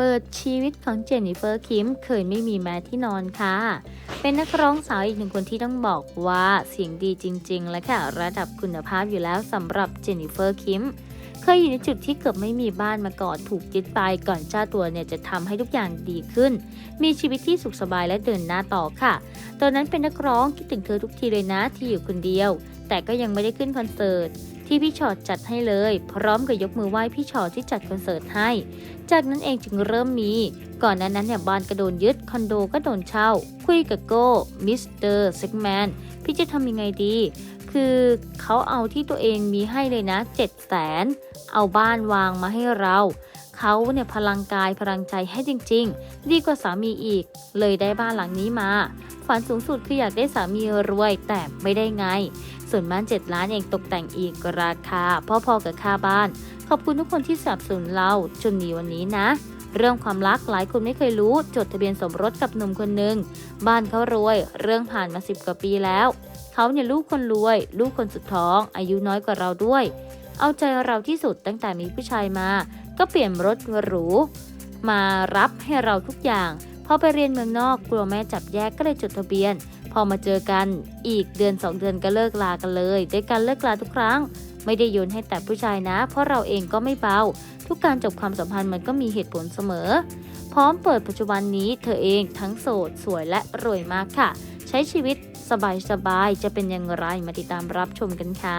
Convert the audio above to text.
ปิดชีวิตของเจนนิเฟอร์คิมเคยไม่มีแม้ที่นอนค่ะ เป็นนักร้องสาวอีกหนึ่งคนที่ต้องบอกว่าเสียงดีจริง ๆ และค่ะระดับคุณภาพอยู่แล้วสำหรับเจนนิเฟอร์คิมเคยอยู่ในจุดที่เกือบไม่มีบ้านมาก่อนถูกยึดไปก่อนเจ้าตัวเนี่ยจะทำให้ทุกอย่างดีขึ้น มีชีวิตที่สุขสบายและเดินหน้าต่อค่ะ ตอนนั้นเป็นนักร้องคิดถึงเธอทุกทีเลยนะที่อยู่คนเดียว แต่ก็ยังไม่ได้ขึ้นคอนเสิร์ต ที่พี่ชอตจัดให้เลย พร้อมกับยกมือไหว้พี่ชอตที่จัดคอนเสิร์ตให้ จากนั้นเองจึงเริ่มมี ก่อนหนั้นนั้นเนี่ยบ้านก็โดนยึดคอนโดก็โดนเช่า คุยกับโก้มิสเตอร์เซ็กแมนพี่จะทำยังไงดี คือเขาเอาที่ตัวเองมีให้เลยนะ7 0 0แสนเอาบ้านวางมาให้เรา เขาเนี่ยพลังกายพลังใจให้จริง ๆ ดีกว่าสามีอีก เลยได้บ้านหลังนี้มา ฝันสูงสุดคืออยากได้สามีรวยแต่ไม่ได้ไง ส่วนบ้าน 7 ล้านเองตกแต่งอีกราคาพอๆกับค่าบ้าน ขอบคุณทุกคนที่สนับสนุนเราจนมีวันนี้นะ เรื่องความรักหลายคนไม่เคยรู้ จดทะเบียนสมรสกับหนุ่มคนหนึ่งบ้านเขารวย เรื่องผ่านมาสิบกว่าปีแล้วเขาเนี่ยลูกคนรวย ลูกคนสุดท้อง อายุน้อยกว่าเราด้วย เอาใจเราที่สุดตั้งแต่มีผู้ชายมา ก็เปลี่ยนรถหรู มารับให้เราทุกอย่างพอไปเรียนเมืองนอกกลัวแม่จับแยกก็เลยจดทะเบียน พอมาเจอกันอีกเดือน 2 เดือนก็เลิกลากันเลยด้วยการเลิกลาทุกครั้ง ไม่ได้โยนให้แต่ผู้ชายนะ เพราะเราเองก็ไม่เบาทุกการจบความสัมพันธ์มันก็มีเหตุผลเสมอ พร้อมเปิดปัจจุบันนี้เธอเองทั้งโสดสวยและรวยมากค่ะ ใช้ชีวิตสบายๆจะเป็นอย่างไรมาติดตามรับชมกันค่ะ